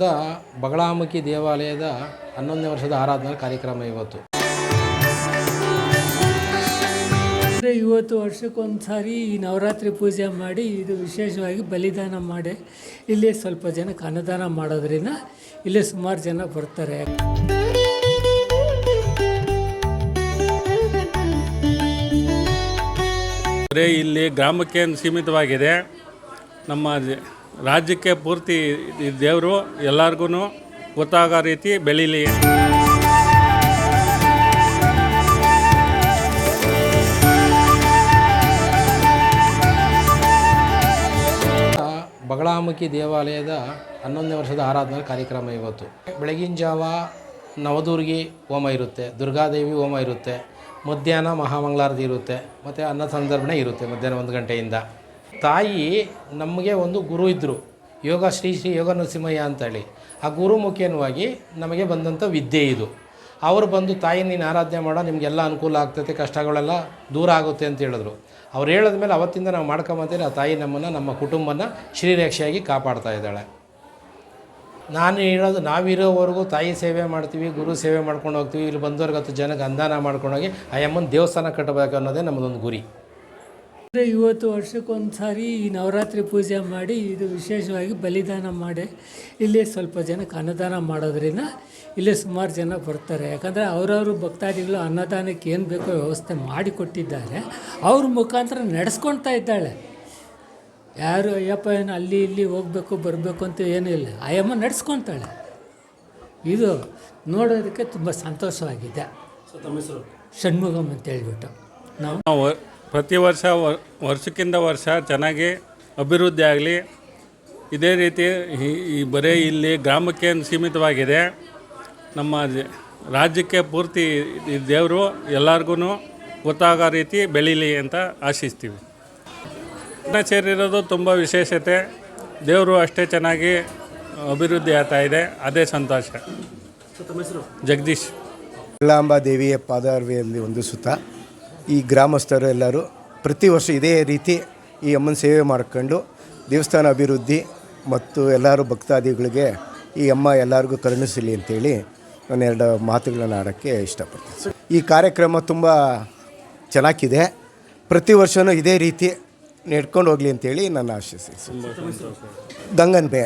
The ಬಗಳಾಮುಖಿ ದೇವಾಲಯದ ಹನ್ನೊಂದನೇ ವರ್ಷದ ಆರಾಧನಾ ಕಾರ್ಯಕ್ರಮ ಇವತ್ತು. ಅಂದರೆ ಇವತ್ತು ವರ್ಷಕ್ಕೊಂದು ಸಾರಿ ಈ ನವರಾತ್ರಿ ಪೂಜೆ ಮಾಡಿ ಇದು ವಿಶೇಷವಾಗಿ ಬಲಿದಾನ ಮಾಡಿ. ಇಲ್ಲಿ ಸ್ವಲ್ಪ ಜನಕ್ಕೆ ಅನ್ನದಾನ ಮಾಡೋದ್ರಿಂದ ಇಲ್ಲಿ ಸುಮಾರು ಜನ ಬರ್ತಾರೆ. ಬರೀ ಇಲ್ಲಿ ಗ್ರಾಮಕ್ಕೆ ಸೀಮಿತವಾಗಿದೆ. ನಮ್ಮ ರಾಜ್ಯಕ್ಕೆ ಪೂರ್ತಿ ದೇವರು ಎಲ್ಲರಿಗೂ ಗೊತ್ತಾಗೋ ರೀತಿ ಬೆಳೀಲಿ. ಬಗಳಾಮುಖಿ ದೇವಾಲಯದ ಹನ್ನೊಂದನೇ ವರ್ಷದ ಆರಾಧನಾ ಕಾರ್ಯಕ್ರಮ ಇವತ್ತು. ಬೆಳಗಿನ ಜಾವ ನವದುರ್ಗಿ ಹೋಮ ಇರುತ್ತೆ, ದುರ್ಗಾದೇವಿ ಹೋಮ ಇರುತ್ತೆ, ಮಧ್ಯಾಹ್ನ ಮಹಾಮಂಗಳಾರತಿ ಇರುತ್ತೆ, ಮತ್ತು ಅನ್ನ ಸಂದರ್ಭಣೆ ಇರುತ್ತೆ ಮಧ್ಯಾಹ್ನ ಒಂದು ಗಂಟೆಯಿಂದ. ತಾಯಿ ನಮಗೆ ಒಂದು ಗುರು ಇದ್ದರು ಯೋಗ ಶ್ರೀ ಶ್ರೀ ಯೋಗ ನರಸಿಂಹಯ್ಯ ಅಂತೇಳಿ. ಆ ಗುರು ಮುಖೇನವಾಗಿ ನಮಗೆ ಬಂದಂಥ ವಿದ್ಯೆ ಇದು. ಅವರು ಬಂದು, ತಾಯಿ, ನೀನು ಆರಾಧನೆ ಮಾಡೋ, ನಿಮಗೆಲ್ಲ ಅನುಕೂಲ ಆಗ್ತೈತೆ, ಕಷ್ಟಗಳೆಲ್ಲ ದೂರ ಆಗುತ್ತೆ ಅಂತ ಹೇಳಿದ್ರು. ಅವ್ರು ಹೇಳಿದ ಮೇಲೆ ಅವತ್ತಿಂದ ನಾವು ಮಾಡ್ಕೊಂಬಂತೀರಿ ಆ ತಾಯಿ ನಮ್ಮನ್ನು, ನಮ್ಮ ಕುಟುಂಬನ ಶ್ರೀರಕ್ಷೆಯಾಗಿ ಕಾಪಾಡ್ತಾ ಇದ್ದಾಳೆ. ನಾನು ಹೇಳೋದು, ನಾವಿರೋವರೆಗೂ ತಾಯಿ ಸೇವೆ ಮಾಡ್ತೀವಿ, ಗುರು ಸೇವೆ ಮಾಡ್ಕೊಂಡು ಹೋಗ್ತೀವಿ, ಇಲ್ಲಿ ಬಂದವ್ರಿಗೆ ಹತ್ತು ಜನಕ್ಕೆ ಅಂದಾನ ಮಾಡ್ಕೊಂಡೋಗಿ ಆ ಅಮ್ಮನ ದೇವಸ್ಥಾನ ಕಟ್ಟಬೇಕು ಅನ್ನೋದೇ ನಮ್ಮದೊಂದು ಗುರಿ. ಇವತ್ತು ವರ್ಷಕ್ಕೊಂದು ಸಾರಿ ಈ ನವರಾತ್ರಿ ಪೂಜೆ ಮಾಡಿ ಇದು ವಿಶೇಷವಾಗಿ ಬಲಿದಾನ ಮಾಡಿ. ಇಲ್ಲೇ ಸ್ವಲ್ಪ ಜನಕ್ಕೆ ಅನ್ನದಾನ ಮಾಡೋದ್ರಿಂದ ಇಲ್ಲೇ ಸುಮಾರು ಜನ ಬರ್ತಾರೆ. ಯಾಕಂದರೆ ಅವರವರು ಭಕ್ತಾದಿಗಳು ಅನ್ನದಾನಕ್ಕೆ ಏನು ಬೇಕೋ ವ್ಯವಸ್ಥೆ ಮಾಡಿಕೊಟ್ಟಿದ್ದಾರೆ ಅವ್ರ ಮುಖಾಂತರ ನಡೆಸ್ಕೊಳ್ತಾ ಇದ್ದಾಳೆ. ಯಾರು ಅಯ್ಯಪ್ಪ ಏನು ಅಲ್ಲಿ ಇಲ್ಲಿ ಹೋಗಬೇಕು ಬರಬೇಕು ಅಂತ ಏನೂ ಇಲ್ಲ. ಆಯಮ್ಮ ನಡೆಸ್ಕೊತಾಳೆ. ಇದು ನೋಡೋದಕ್ಕೆ ತುಂಬ ಸಂತೋಷವಾಗಿದೆ. ಷಣ್ಮುಗಮ್ ಅಂತ ಹೇಳ್ಬಿಟ್ಟು. ನಾವು ನಾವು ಪ್ರತಿ ವರ್ಷ ವರ್ಷಕ್ಕಿಂತ ವರ್ಷ ಚೆನ್ನಾಗಿ ಅಭಿವೃದ್ಧಿ ಆಗಲಿ. ಇದೇ ರೀತಿ ಈ- ಬರೀ ಇಲ್ಲಿ ಗ್ರಾಮಕ್ಕೆ ಸೀಮಿತವಾಗಿದೆ. ನಮ್ಮ ರಾಜ್ಯಕ್ಕೆ ಪೂರ್ತಿ ಈ ದೇವರು ಎಲ್ಲರಿಗೂ ಗೊತ್ತಾಗೋ ರೀತಿ ಬೆಳೀಲಿ ಅಂತ ಆಶಿಸ್ತೀವಿ. ಇನ್ನು ಸೇರಿರೋದು ತುಂಬ ವಿಶೇಷತೆ ದೇವರು ಅಷ್ಟೇ ಚೆನ್ನಾಗಿ ಅಭಿವೃದ್ಧಿ ಆಗ್ತಾ ಇದೆ. ಅದೇ ಸಂತೋಷ. ಜಗದೀಶ್. ಎಲ್ಲಾಂಬಾ ದೇವಿಯ ಪಾದಾರ್ವಿಯಲ್ಲಿ ಒಂದು ಸುತ್ತ. ಈ ಗ್ರಾಮಸ್ಥರು ಎಲ್ಲರೂ ಪ್ರತಿ ವರ್ಷ ಇದೇ ರೀತಿ ಈ ಅಮ್ಮನ ಸೇವೆ ಮಾಡ್ಕೊಂಡು ದೇವಸ್ಥಾನ ಅಭಿವೃದ್ಧಿ ಮತ್ತು ಎಲ್ಲರೂ ಭಕ್ತಾದಿಗಳಿಗೆ ಈ ಅಮ್ಮ ಎಲ್ಲರಿಗೂ ಕರುಣಿಸಲಿ ಅಂತೇಳಿ ನಾನು ಎರಡು ಮಾತುಗಳನ್ನು ಆಡೋಕ್ಕೆ ಇಷ್ಟಪಡ್ತೀನಿ. ಈ ಕಾರ್ಯಕ್ರಮ ತುಂಬ ಚೆನ್ನಾಗಿದೆ. ಪ್ರತಿ ವರ್ಷವೂ ಇದೇ ರೀತಿ ನಡ್ಕೊಂಡು ಹೋಗಲಿ ಅಂತೇಳಿ ನನ್ನ ಆಶಿಸ್ತೀನಿ ಗಂಗನ್ ಬೇ.